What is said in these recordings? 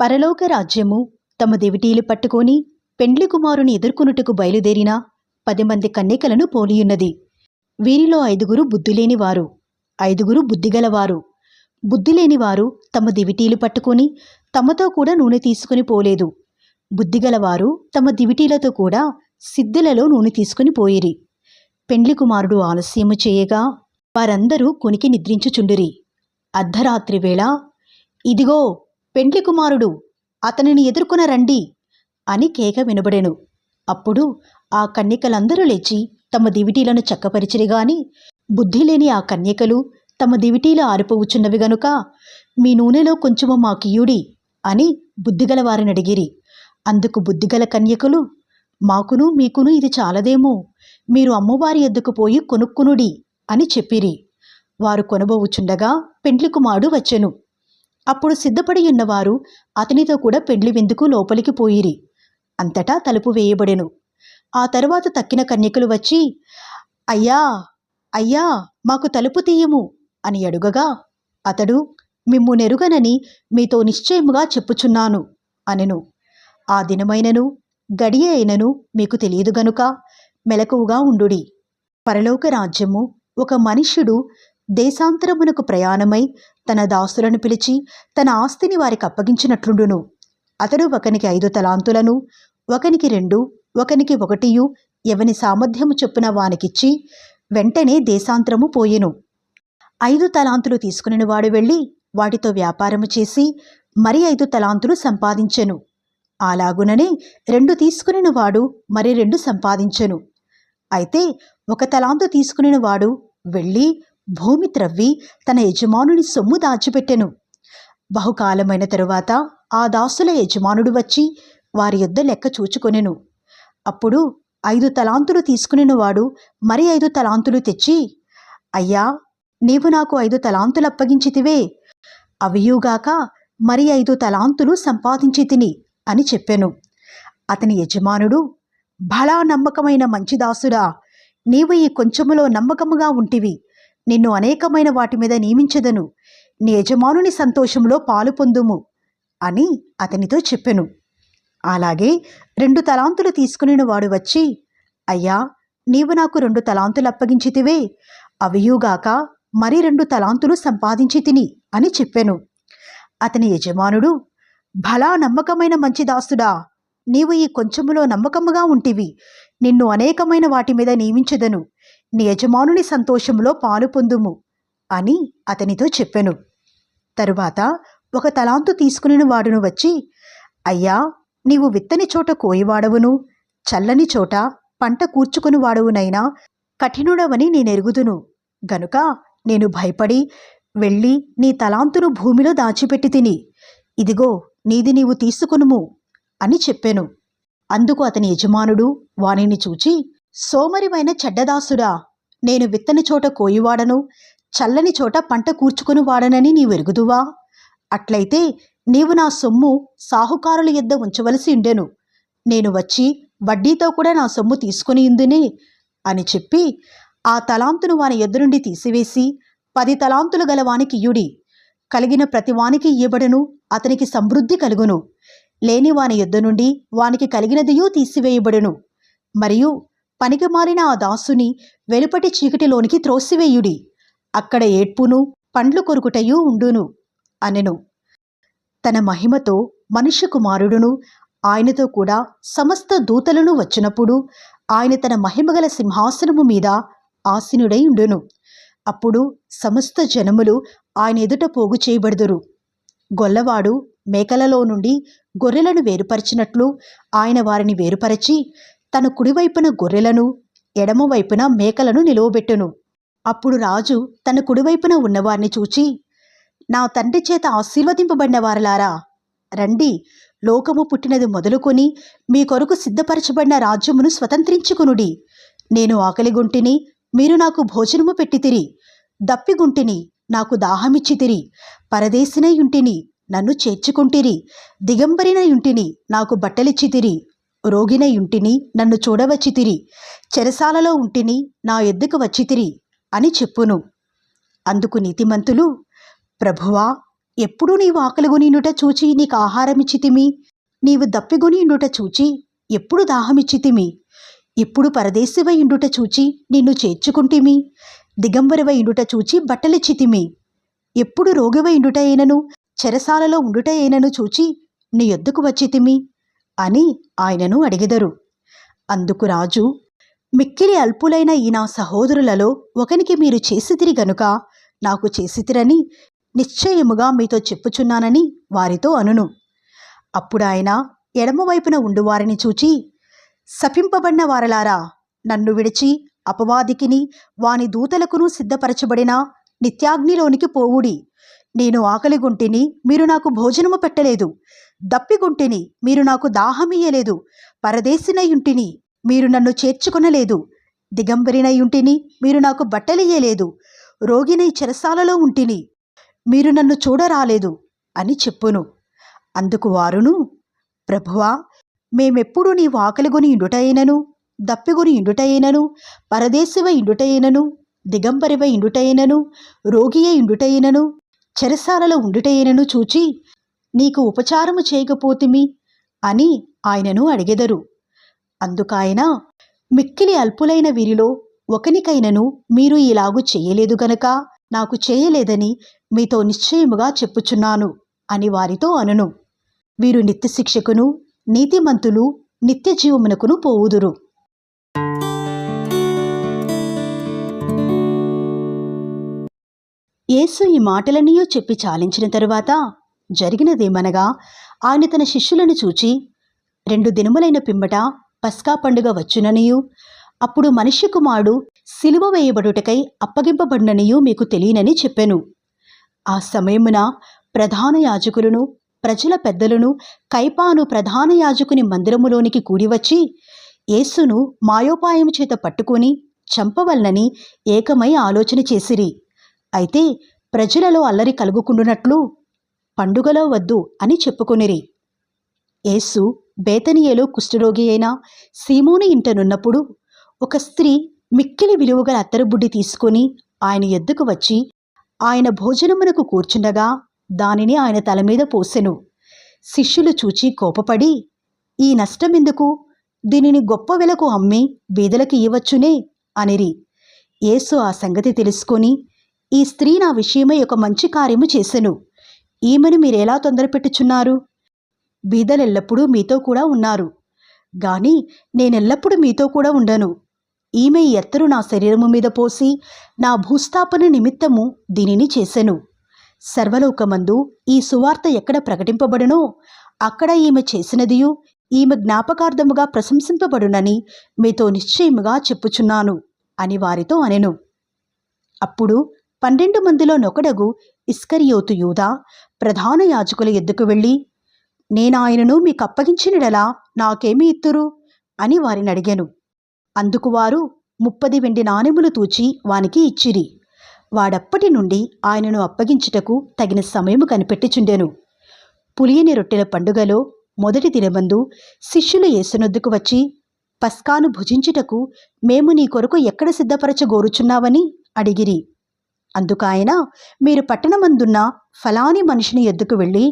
పరలోక రాజ్యము తమ దివిటీలు పట్టుకొని పెండ్లి కుమారుని ఎదుర్కొనుటకు బయలుదేరిన పది మంది కన్యకలను పోలియున్నది. వీరిలో ఐదుగురు బుద్ధిలేనివారు ఐదుగురు బుద్ధిగలవారు. బుద్ధిలేనివారు తమ దివిటీలు పట్టుకొని తమతో కూడా నూనె తీసుకుని పోలేదు. బుద్ధిగలవారు తమ దివిటీలతో కూడా సిద్ధులలో నూనె తీసుకుని పోయిరి. పెండ్లి కుమారుడు ఆలస్యము చేయగా వారందరూ కొనికి నిద్రించుచుండిరి. అర్ధరాత్రి వేళ ఇదిగో పెండ్లి కుమారుడు అతనిని ఎదుర్కొన రండి అని కేక వినబడెను. అప్పుడు ఆ కన్యకలందరూ లేచి తమ దివిటీలను చక్కపరిచిరి గాని బుద్ధి లేని ఆ కన్యకలు తమ దివిటీలు ఆరిపోవుచున్నవి గనుక మీ నూనెలో కొంచెము మాకియుడి అని బుద్ధిగల వారిని అడిగిరి. అందుకు బుద్ధిగల కన్యకులు మాకును మీకును ఇది చాలదేమో మీరు అమ్మవారి ఎద్దుకు పోయి కొనుక్కునుడి అని చెప్పిరి. వారు కొనబోవుచుండగా పెండ్లి కుమారుడు వచ్చెను. అప్పుడు సిద్ధపడి ఉన్నవారు అతనితో కూడా పెండ్లి విందుకు లోపలికి పోయిరి. అంతటా తలుపు వేయబడెను. ఆ తరువాత తక్కిన కన్యకులు వచ్చి అయ్యా అయ్యా మాకు తలుపు తీయము అని అడుగగా అతడు మిమ్ము నెరుగనని మీతో నిశ్చయముగా చెప్పుచున్నాను అనెను. ఆ దినమైనను గడియ అయినను మీకు తెలియదు గనుక మెలకువగా ఉండుడి. పరలోక రాజ్యము ఒక మనుష్యుడు దేశాంతరమునకు ప్రయాణమై తన దాసులను పిలిచి తన ఆస్తిని వారికి అప్పగించినట్లుండును. అతడు ఒకనికి ఐదు తలాంతులను ఒకనికి రెండు ఒకనికి ఒకటియు ఎవని సామర్థ్యము చొప్పున వానికిచ్చి వెంటనే దేశాంతరము పోయెను. ఐదు తలాంతులు తీసుకుని వాడు వెళ్ళి వాటితో వ్యాపారము చేసి మరి ఐదు తలాంతులు సంపాదించెను. అలాగుననే రెండు తీసుకుని వాడు మరి రెండు సంపాదించెను. అయితే ఒక తలాంతు తీసుకుని వాడు వెళ్ళి భూమి త్రవ్వి తన యజమానుని సొమ్ము దాచిపెట్టెను. బహుకాలమైన తరువాత ఆ దాసుల యజమానుడు వచ్చి వారి యొద్ద లెక్క చూచుకొనెను. అప్పుడు ఐదు తలాంతులు తీసుకుని వాడు. మరి ఐదు తలాంతులు తెచ్చి అయ్యా నీవు నాకు ఐదు తలాంతులు అప్పగించితివే. అవియుగాక మరి ఐదు తలాంతులు సంపాదించి తిని అని చెప్పాను. అతని యజమానుడు బలా నమ్మకమైన మంచి దాసుడా నీవు ఈ కొంచెములో నమ్మకముగా ఉంటివి. నిన్ను అనేకమైన వాటి మీద నియమించదను. నీ యజమానుని సంతోషంలో పాలు పొందుము అని అతనితో చెప్పెను. అలాగే రెండు తలాంతులు తీసుకుని వాడు వచ్చి అయ్యా నీవు నాకు రెండు తలాంతులు అప్పగించితివే అవియుగాక మరి రెండు తలాంతులు సంపాదించి తిని అని చెప్పెను. అతని యజమానుడు భలా నమ్మకమైన మంచి దాసుడా నీవు ఈ కొంచెములో నమ్మకముగా ఉంటివి నిన్ను అనేకమైన వాటి మీద నియమించదను. నీ యజమానుని సంతోషంలో పాలు పొందుము అని అతనితో చెప్పెను. తరువాత ఒక తలాంతు తీసుకుని వాడును వచ్చి అయ్యా నీవు విత్తని చోట కోయివాడవును చల్లని చోట పంట కూర్చుకుని వాడవునైనా కఠినుడవని నేనెరుగుదును. గనుక నేను భయపడి వెళ్ళి నీ తలాంతును భూమిలో దాచిపెట్టి తిని ఇదిగో నీది నీవు తీసుకునుము అని చెప్పాను. అందుకు అతని యజమానుడు వానిని చూచి సోమరివైన చెడ్డదాసుడా నేను విత్తని చోట కోయివాడను చల్లని చోట పంట కూర్చుకుని వాడనని నీవెరుగుదువా అట్లయితే నీవు నా సొమ్ము సాహుకారుల యొద్ద ఉంచవలసి ఉండెను. నేను వచ్చి వడ్డీతో కూడా నా సొమ్ము తీసుకుని ఇందునే అని చెప్పి ఆ తలాంతును వాని ఎద్దు నుండి తీసివేసి పది తలాంతులు గల వానికి ఇయ్యుడి కలిగిన ప్రతి వానికి అతనికి సమృద్ధి కలుగును. లేని వాని యొద్ద నుండి వానికి కలిగినదియూ తీసివేయబడును. మరియు పనికి మారిన ఆ దాసుని వెలుపటి చీకటిలోనికి త్రోసివేయుడి. అక్కడ ఏడ్పును పండ్లు కొరుకుటయు ఉండును అనెను. తన మహిమతో మనుష్య కుమారుడును ఆయనతో కూడా సమస్త దూతలను వచ్చినప్పుడు ఆయన తన మహిమగల సింహాసనము మీద ఆసీనుడై ఉండును. అప్పుడు సమస్త జనములు ఆయన ఎదుట పోగు చేయబడుదురు. గొల్లవాడు మేకలలో నుండి గొర్రెలను వేరుపరిచినట్లు ఆయన వారిని వేరుపరచి తన కుడివైపున గొర్రెలను ఎడమవైపున మేకలను నిలువబెట్టును. అప్పుడు రాజు తన కుడివైపున ఉన్నవారిని చూచి నా తండ్రి చేత ఆశీర్వదింపబడిన వారలారా రండి లోకము పుట్టినది మొదలుకొని మీ కొరకు సిద్ధపరచబడిన రాజ్యమును స్వతంత్రించుకునుడి. నేను ఆకలిగుంటిని మీరు నాకు భోజనము పెట్టితిరి. దప్పిగుంటిని నాకు దాహమిచ్చితిరి. పరదేశినయుంటిని నన్ను చేర్చుకుంటిరి. దిగంబరిన ఉంటిని నాకు బట్టలిచ్చితిరి. రోగినై ఉంటిని నన్ను చూడవచ్చితిరి చెరసాలలో ఉంటిని నా ఎద్దుకు వచ్చితిరి అని చెప్పును. అందుకు నీతిమంతులు ప్రభువా ఎప్పుడు నీవు ఆకలిగొనిండుట చూచి నీకు ఆహారమిచ్చితిమి నీవు దప్పిగునిండుట చూచి ఎప్పుడు దాహమిచ్చితిమి ఇప్పుడు పరదేశివై ఇండుట చూచి నిన్ను చేర్చుకుంటిమి. దిగంబరవై ఇండుట చూచి బట్టలిచ్చితిమి ఎప్పుడు రోగివై ఇండుట అయినను చెరసాలలో ఉండుట అయినను చూచి నీ యొద్దకు వచ్చితిమి అని ఆయనను అడిగెదరు. అందుకు రాజు మిక్కిలి అల్పులైన ఈ నా సహోదరులలో ఒకనికి మీరు చేసితిరి గనుక నాకు చేసితిరని నిశ్చయముగా మీతో చెప్పుచున్నానని వారితో అనును. అప్పుడు ఆయన ఎడమవైపున ఉండువారిని చూచి శపింపబడిన వారలారా నన్ను విడిచి అపవాదికిని వాని దూతలకును సిద్ధపరచబడిన నిత్యాగ్నిలోనికి పోవుడి. నేను ఆకలిగుంటిని మీరు నాకు భోజనము పెట్టలేదు. దప్పిగుంటిని మీరు నాకు దాహమియ్యలేదు. పరదేశినయుంటిని మీరు నన్ను చేర్చుకొనలేదు. దిగంబరినయుంటిని మీరు నాకు బట్టలియ్యలేదు. రోగినై చెరసాలలో ఉంటిని మీరు నన్ను చూడరాలేదు అని చెప్పును. అందుకు వారును ప్రభువా మేమెప్పుడు నీవు ఆకలిగొని ఇండుటైనను దప్పిగొని ఇండుటైనను పరదేశివ ఇండుటైనను దిగంబరివ ఇండుటైనను రోగియే ఇండుటైనను చెరసాలలో ఉండుటైనను చూచి నీకు ఉపచారము చేయకపోతిమి? అని ఆయనను అడిగెదరు. అందుకాయన మిక్కిలి అల్పులైన వీరిలో ఒకనికైనను మీరు ఇలాగు చేయలేదు గనక నాకు చేయలేదని మీతో నిశ్చయముగా చెప్పుచున్నాను అని వారితో అనును. వీరు నిత్యశిక్షకును నీతిమంతులు నిత్య జీవమునకును పోవుదురు. యేసు ఈ మాటలన్నీయూ చెప్పి చాలించిన తరువాత జరిగినదేమనగా ఆయన తన శిష్యులను చూచి రెండు దినములైన పిమ్మట పస్కా పండుగ వచ్చుననియు. అప్పుడు మనిషి కుమారుడు సిలువ వేయబడుటకై అప్పగింపబడిననియు మీకు తెలియనని చెప్పాను. ఆ సమయమున ప్రధాన యాజకులను ప్రజల పెద్దలను కైపాను ప్రధాన యాజకుని మందిరములోనికి కూడివచ్చి యేసును మాయోపాయము చేత పట్టుకొని చంపవలనని ఏకమై ఆలోచన చేసిరి. అయితే ప్రజలలో అల్లరి కలుగుకుండునట్లు పండుగలో వద్దు అని చెప్పుకొనిరి. యేసు బేతనియేలో కుష్ఠరోగి అయిన సీమోని ఇంటనున్నప్పుడు ఒక స్త్రీ మిక్కిలి విలువగల అత్తరుబుడ్డి తీసుకొని ఆయన ఎద్దుకు వచ్చి ఆయన భోజనమునకు కూర్చుండగా దానిని ఆయన తల మీద పోసెను. శిష్యులు చూచి కోపపడి ఈ నష్టమెందుకు? దీనిని గొప్ప వెలకు అమ్మి బీదలకు ఇవ్వచ్చునే అనిరి. యేసు ఆ సంగతి తెలుసుకొని ఈ స్త్రీ నా విషయమై ఒక మంచి కార్యము చేసెను. ఈమెను మీరెలా తొందరపెట్టుచున్నారు? బీదలెల్లప్పుడూ మీతో కూడా ఉన్నారు. గాని నేనెల్లప్పుడూ మీతో కూడా ఉండను. ఈమె ఎత్తరు నా శరీరము మీద పోసి నా భూస్థాపన నిమిత్తము దీనిని చేసెను. సర్వలోకమందు ఈ సువార్త ఎక్కడ ప్రకటింపబడునో అక్కడ ఈమె చేసినదియు ఈమె జ్ఞాపకార్థముగా ప్రశంసింపబడునని మీతో నిశ్చయముగా చెప్పుచున్నాను అని వారితో అనెను. అప్పుడు పన్నెండు మందిలో నొకడగు ఇస్కరియోతు యూదా ప్రధాన యాజకుల ఎద్దుకు వెళ్ళి నేనాయనను మీకు అప్పగించినడలా నాకేమి ఇత్తురు అని వారిని అడిగాను. అందుకు వారు ముప్పది వెండి నాణెములు తూచి వానికి ఇచ్చిరి. వాడప్పటి నుండి ఆయనను అప్పగించుటకు తగిన సమయము కనిపెట్టిచుండెను. పులియని రొట్టెల పండుగలో మొదటి దినమందు శిష్యులు యేసునొద్దుకు వచ్చి పస్కాను భుజించుటకు మేము నీ కొరకు ఎక్కడ సిద్ధపరచగోరుచున్నావని అడిగిరి. అందుకాయన మీరు పట్టణమందున్న ఫలాని మనిషిని ఎద్దుకు వెళ్ళి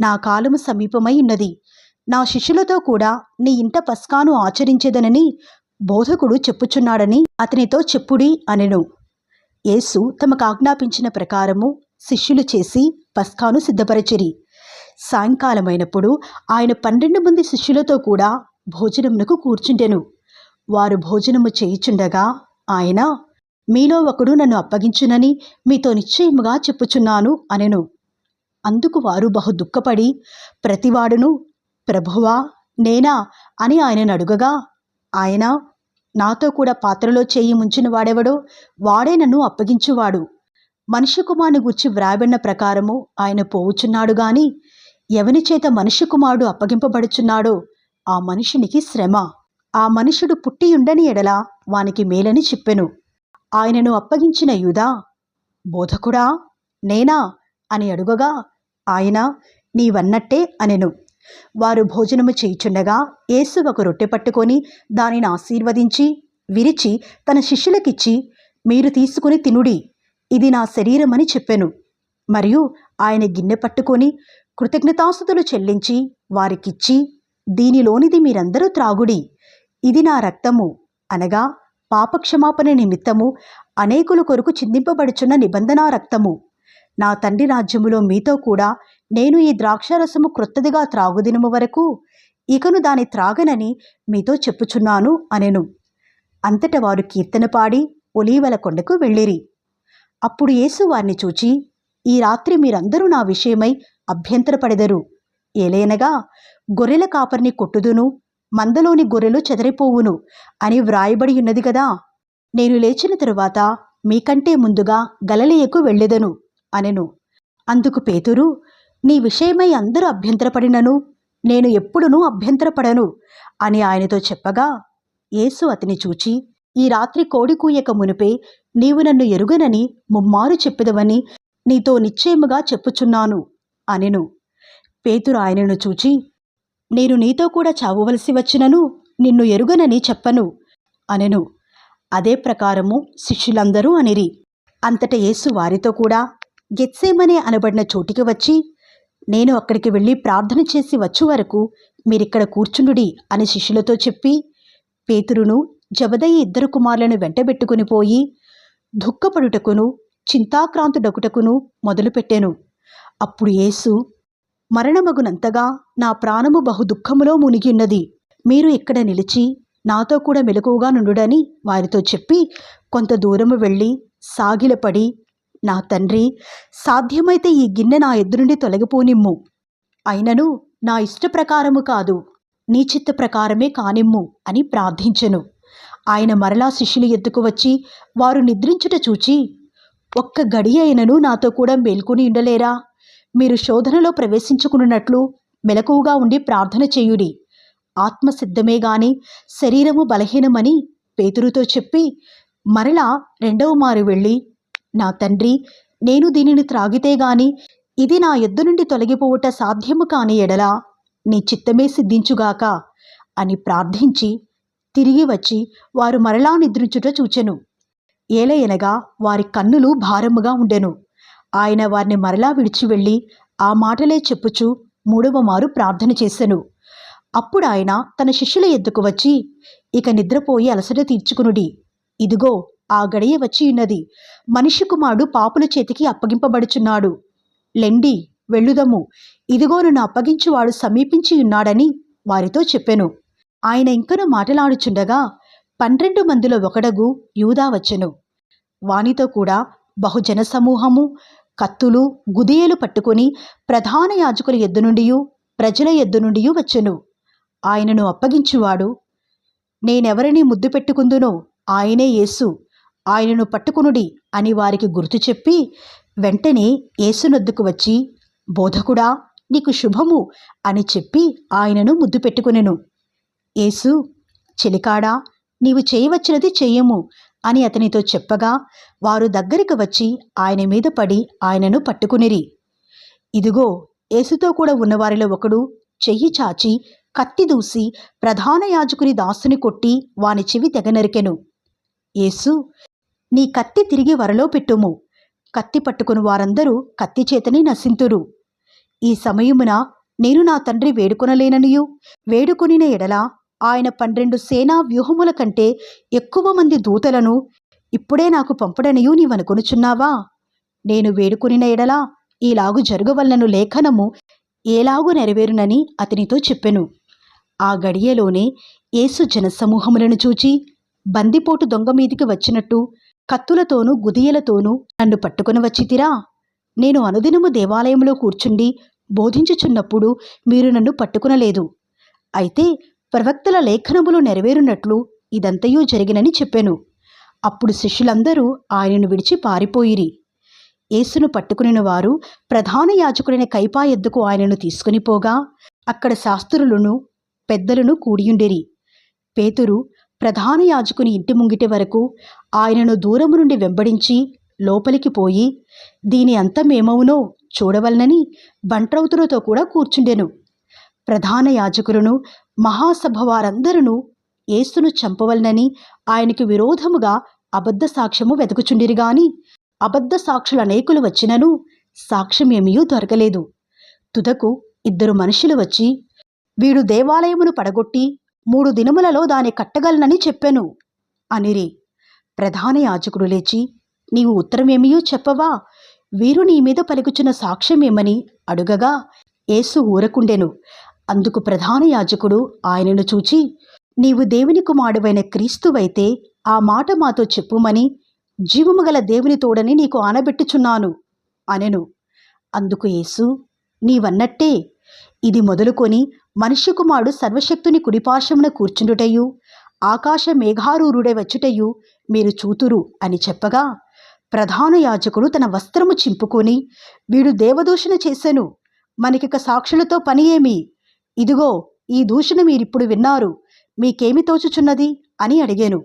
నా కాలము సమీపమై ఉన్నది. నా శిష్యులతో కూడా నీ ఇంట పస్కాను ఆచరించేదనని బోధకుడు చెప్పుచున్నాడని అతనితో చెప్పుడి అనెను. యేసు తమకు ఆజ్ఞాపించిన ప్రకారము శిష్యులు చేసి పస్కాను సిద్ధపరచిరి. సాయంకాలమైనప్పుడు ఆయన పన్నెండు మంది శిష్యులతో కూడా భోజనమునకు కూర్చుండెను. వారు భోజనము చేయుచుండగా ఆయన మీలో ఒకడు నన్ను అప్పగించునని మీతో నిశ్చయముగా చెప్పుచున్నాను అనెను. అందుకు వారు బహు దుఃఖపడి ప్రతివాడును ప్రభువా నేనా? అని ఆయనను అడుగగా ఆయన నాతో కూడా పాత్రలో చేయి ముంచిన వాడెవడో వాడే నన్ను అప్పగించువాడు. మనిషి కుమారుని గుర్చి వ్రాయబడిన ప్రకారము ఆయన పోవుచున్నాడు గాని ఎవని చేత మనిషి కుమారుడు అప్పగింపబడుచున్నాడో ఆ మనుషునికి శ్రమ. ఆ మనుషుడు పుట్టియుండని ఎడల వానికి మేలని చెప్పెను. ఆయనను అప్పగించిన యూదా బోధకుడా నేనా అని అడుగగా ఆయన నీవన్నట్టే అనెను. వారు భోజనము చేయుచుండగా యేసు ఒక రొట్టె పట్టుకొని దానిని ఆశీర్వదించి విరిచి తన శిష్యులకిచ్చి మీరు తీసుకుని తినుడి. ఇది నా శరీరమని చెప్పెను మరియు ఆయన గిన్నె పట్టుకొని కృతజ్ఞతాస్తుతులు చెల్లించి వారికిచ్చి దీనిలోనిది మీరందరూ త్రాగుడి. ఇది నా రక్తము అనగా పాపక్షమాపణ నిమిత్తము అనేకుల కొరకు చిందింపబడుచున్న నిబంధనా రక్తము. నా తండ్రి రాజ్యములో మీతో కూడా నేను ఈ ద్రాక్షారసము క్రొత్తదిగా త్రాగుదినము వరకు ఇకను దాని త్రాగనని మీతో చెప్పుచున్నాను అనెను. అంతట వారు కీర్తన పాడి ఒలీవల కొండకు వెళ్ళిరి. అప్పుడు యేసు వారిని చూచి ఈ రాత్రి మీరందరూ నా విషయమై అభ్యంతరపడెదరు. ఏలైనగా గొర్రెల కాపర్ని కొట్టుదును మందలోని గొర్రెలు చెదరిపోవును అని వ్రాయబడి ఉన్నది కదా. నేను లేచిన తరువాత మీకంటే ముందుగా గలలియకు వెళ్ళెదను అనెను. అందుకు పేతురు నీ విషయమై అందరూ అభ్యంతరపడినను నేను ఎప్పుడునూ అభ్యంతరపడను అని ఆయనతో చెప్పగా యేసు అతని చూచి ఈ రాత్రి కోడి కూయక మునిపే నీవు నన్ను ఎరుగనని ముమ్మారు చెప్పెదవని నీతో నిశ్చయముగా చెప్పుచున్నాను అనెను. పేతురు ఆయనను చూచి నేను నీతో కూడా చావవలసి వచ్చినను నిన్ను ఎరుగనని చెప్పను అనెను. అదే ప్రకారము శిష్యులందరూ అనిరి. అంతట యేసు వారితో కూడా గెత్సేమనే అనబడిన చోటికి వచ్చి నేను అక్కడికి వెళ్ళి ప్రార్థన చేసి వచ్చు వరకు మీరిక్కడ కూర్చుండుడి అని శిష్యులతో చెప్పి పేతురును జబదయ్య ఇద్దరు కుమారులను వెంటబెట్టుకుని పోయి దుఃఖపడుటకును చింతాక్రాంతుడకుటకును మొదలుపెట్టెను. అప్పుడు యేసు మరణమగునంతగా నా ప్రాణము బహు దుఃఖములో మునిగిన్నది మీరు ఇక్కడ నిలిచి నాతో కూడా మెలకువగా నుండుడని వారితో చెప్పి కొంత దూరము వెళ్ళి సాగిలపడి నా తండ్రి సాధ్యమైతే ఈ గిన్నె నా ఎదురుండి తొలగిపోనిమ్ము. అయినను నా ఇష్ట ప్రకారము కాదు నీ చిత్త ప్రకారమే కానిమ్ము అని ప్రార్థించెను. ఆయన మరలా శిష్యులు ఎద్దుకు వచ్చి వారు నిద్రించుట చూచి ఒక్క గడి అయినను నాతో కూడా మేల్కొని ఉండలేరా? మీరు శోధనలో ప్రవేశించుకున్నట్లు మెలకువగా ఉండి ప్రార్థన చేయుడి. ఆత్మసిద్ధమే గాని శరీరము బలహీనమని పేతురుతో చెప్పి మరలా రెండవ మారు వెళ్ళి నా తండ్రి నేను దీనిని త్రాగితే గాని ఇది నా ఎద్దు నుండి తొలగిపోవుట సాధ్యము కాని ఎడలా నీ చిత్తమే సిద్ధించుగాక అని ప్రార్థించి తిరిగి వచ్చి వారు మరలా నిద్రించుట చూచెను. ఏలయనగా వారి కన్నులు భారముగా ఉండెను. ఆయన వారిని మరలా విడిచి వెళ్ళి ఆ మాటలే చెప్పుచు మూడవ మారు ప్రార్థన చేశాను అప్పుడు ఆయన తన శిష్యుల ఎద్దుకు వచ్చి ఇక నిద్రపోయి అలసట తీర్చుకునుడి. ఇదిగో ఆ గడియ వచ్చి ఉన్నది. మనిషి కుమారుడు పాపుల చేతికి అప్పగింపబడుచున్నాడు. లెండి వెళ్ళుదము. ఇదిగో నన్ను అప్పగించువాడు సమీపించి ఉన్నాడని వారితో చెప్పెను. ఆయన ఇంకను మాటలాడుచుండగా పన్నెండు మందిలో ఒకడగు యూదా వచ్చెను. వానితో కూడా బహుజన సమూహము కత్తులు గుదియలు పట్టుకొని ప్రధాన యాజకుల ఎద్దు నుండియు ప్రజల ఎద్దు నుండియు వచ్చెను. ఆయనను అప్పగించువాడు నేనెవరిని ముద్దు పెట్టుకుందునో ఆయనే యేసు. ఆయనను పట్టుకునుడి అని వారికి గుర్తు చెప్పి వెంటనే యేసునొద్దుకు వచ్చి బోధకుడా నీకు శుభము అని చెప్పి ఆయనను ముద్దు పెట్టుకునెను. యేసు చెలికాడా నీవు చేయవచ్చినది చెయ్యము అని అతనితో చెప్పగా వారు దగ్గరికి వచ్చి ఆయన మీద పడి ఆయనను పట్టుకునిరి. ఇదిగో యేసుతో కూడా ఉన్నవారిలో ఒకడు చెయ్యి చాచి కత్తి దూసి ప్రధాన యాజకుని దాసుని కొట్టి వాని చెవి తెగ నరికెను యేసు నీ కత్తి తిరిగి వరలో పెట్టుము. కత్తి పట్టుకుని వారందరూ కత్తి చేతని నశింతురు. ఈ సమయమున నేను నా తండ్రి వేడుకొనలేననియు వేడుకొనిన ఎడల ఆయన పన్నెండు సేనా వ్యూహముల కంటే ఎక్కువ మంది దూతలను ఇప్పుడే నాకు పంపడనియు నీవనుకొనుచున్నావా? నేను వేడుకొనిన ఎడలా ఈలాగు జరుగవల్లను లేఖనము ఏలాగు నెరవేరునని అతనితో చెప్పెను. ఆ గడియలోనే యేసు జనసమూహములను చూచి బందిపోటు దొంగ మీదికి వచ్చినట్టు కత్తులతోనూ గుదియలతోనూ నన్ను పట్టుకుని వచ్చితిరా? నేను అనుదినము దేవాలయంలో కూర్చుండి బోధించుచున్నప్పుడు మీరు నన్ను పట్టుకునలేదు. అయితే ప్రవక్తల లేఖనములు నెరవేరునట్లు ఇదంతయూ జరిగినని చెప్పెను. అప్పుడు శిష్యులందరూ ఆయనను విడిచి పారిపోయిరి. యేసును పట్టుకుని వారు ప్రధాన యాజకుడైన కైపా ఎద్దుకు ఆయనను తీసుకుని పోగా అక్కడ శాస్త్రులను పెద్దలను కూడియుండిరి. పేతురు ప్రధాన యాజకుని ఇంటి ముంగిటి వరకు ఆయనను దూరము నుండి వెంబడించి లోపలికి పోయి దీని అంతమేమవునో చూడవలనని బంట్రౌతులతో కూడా కూర్చుండెను. ప్రధాన యాజకులను మహాసభ వారందరూ యేసును చంపవలనని ఆయనకు విరోధముగా అబద్ధ సాక్ష్యము వెతుకుచుండిరి గాని అబద్ధ సాక్షులు అనేకులు వచ్చినను సాక్ష్యం ఏమీయూ దొరకలేదు. తుదకు ఇద్దరు మనుషులు వచ్చి వీడు దేవాలయమును పడగొట్టి మూడు దినములలో దాని కట్టగలనని చెప్పెను అనిరి. ప్రధాన యాజకుడు లేచి నీవు ఉత్తరమేమియూ చెప్పవా? వీరు నీ మీద పలుకుచున్న సాక్ష్యమేమని అడుగగా ఏసు ఊరకుండెను. అందుకు ప్రధాన యాజకుడు ఆయనను చూచి నీవు దేవుని కుమారుడైన క్రీస్తువైతే ఆ మాట మాతో చెప్పుమని జీవము గల దేవుని తోడని నీకు ఆనబెట్టుచున్నాను అనెను. అందుకు యేసు నీవన్నట్టే ఇది మొదలుకొని మనుష్య కుమారుడు సర్వశక్తుని కుడిపార్శ్వమున కూర్చుండుటయు ఆకాశ మేఘారూరుడై వచ్చుటయు మీరు చూతురు అని చెప్పగా ప్రధాన యాజకుడు తన వస్త్రము చింపుకొని వీడు దేవదూషణ చేసెను మనకిక సాక్షులతో పని ఏమి? ఇదిగో ఈ దూషణ మీరిప్పుడు విన్నారు. మీకేమి తోచుచున్నది? అని అడిగాను.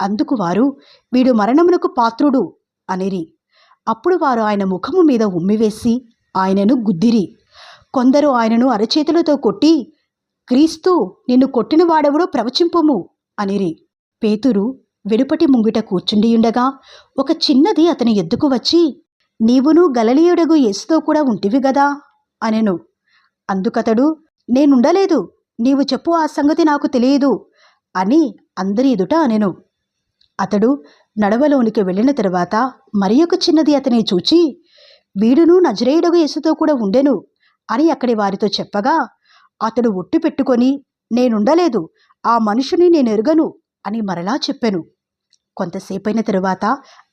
అందుకు వారు వీడు మరణమునకు పాత్రుడు అనిరి. అప్పుడు వారు ఆయన ముఖము మీద ఉమ్మివేసి ఆయనను గుద్దిరి. కొందరు ఆయనను అరచేతులతో కొట్టి క్రీస్తు నిన్ను కొట్టిన వాడెవడో ప్రవచింపము అనిరి. పేతురు వెడుపటి ముంగిట కూర్చుండియుండగా ఒక చిన్నది అతని ఎద్దుకు వచ్చి నీవును గలలీయుడగు యేసుతో కూడా ఉంటివి గదా అనెను. అందుకతడు నేనుండలేదు. నీవు చెప్పు ఆ సంగతి నాకు తెలియదు అని అందరి ఎదుట అనెను. అతడు నడవలోనికి వెళ్ళిన తర్వాత మరి ఒక చిన్నది అతని చూచి వీడును నజరేయుడుగు యేసుతో కూడా ఉండెను అని అక్కడి వారితో చెప్పగా అతడు ఒట్టు పెట్టుకొని నేనుండలేదు. ఆ మనుషుని నేను ఎరుగను అని మరలా చెప్పాను. కొంతసేపైన తరువాత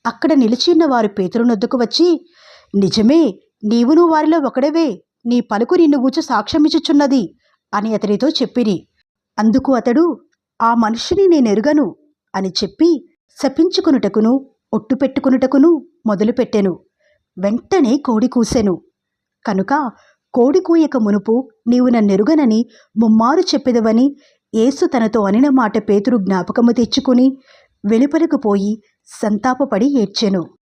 అక్కడ నిలిచి ఉన్న వారు పేతురునొద్దుకు వచ్చి నిజమే నీవును వారిలో ఒకడవే నీ పలుకు నిన్ను గూర్చి సాక్ష్యమిచ్చుచున్నది అని అతనితో చెప్పిరి. అందుకు అతడు ఆ మనుష్యుని నేనెరుగను అని చెప్పి శపించుకునుటకును ఒట్టు పెట్టుకునుటకును మొదలుపెట్టెను వెంటనే కోడి కూసెను. కనుక కోడి కూయక మునుపు నీవు నన్నెరుగనని ముమ్మారు చెప్పెదవని యేసు తనతో అనిన మాట పేతురు జ్ఞాపకము తెచ్చుకుని వెలుపలకు పోయి సంతాపపడి ఏడ్చెను.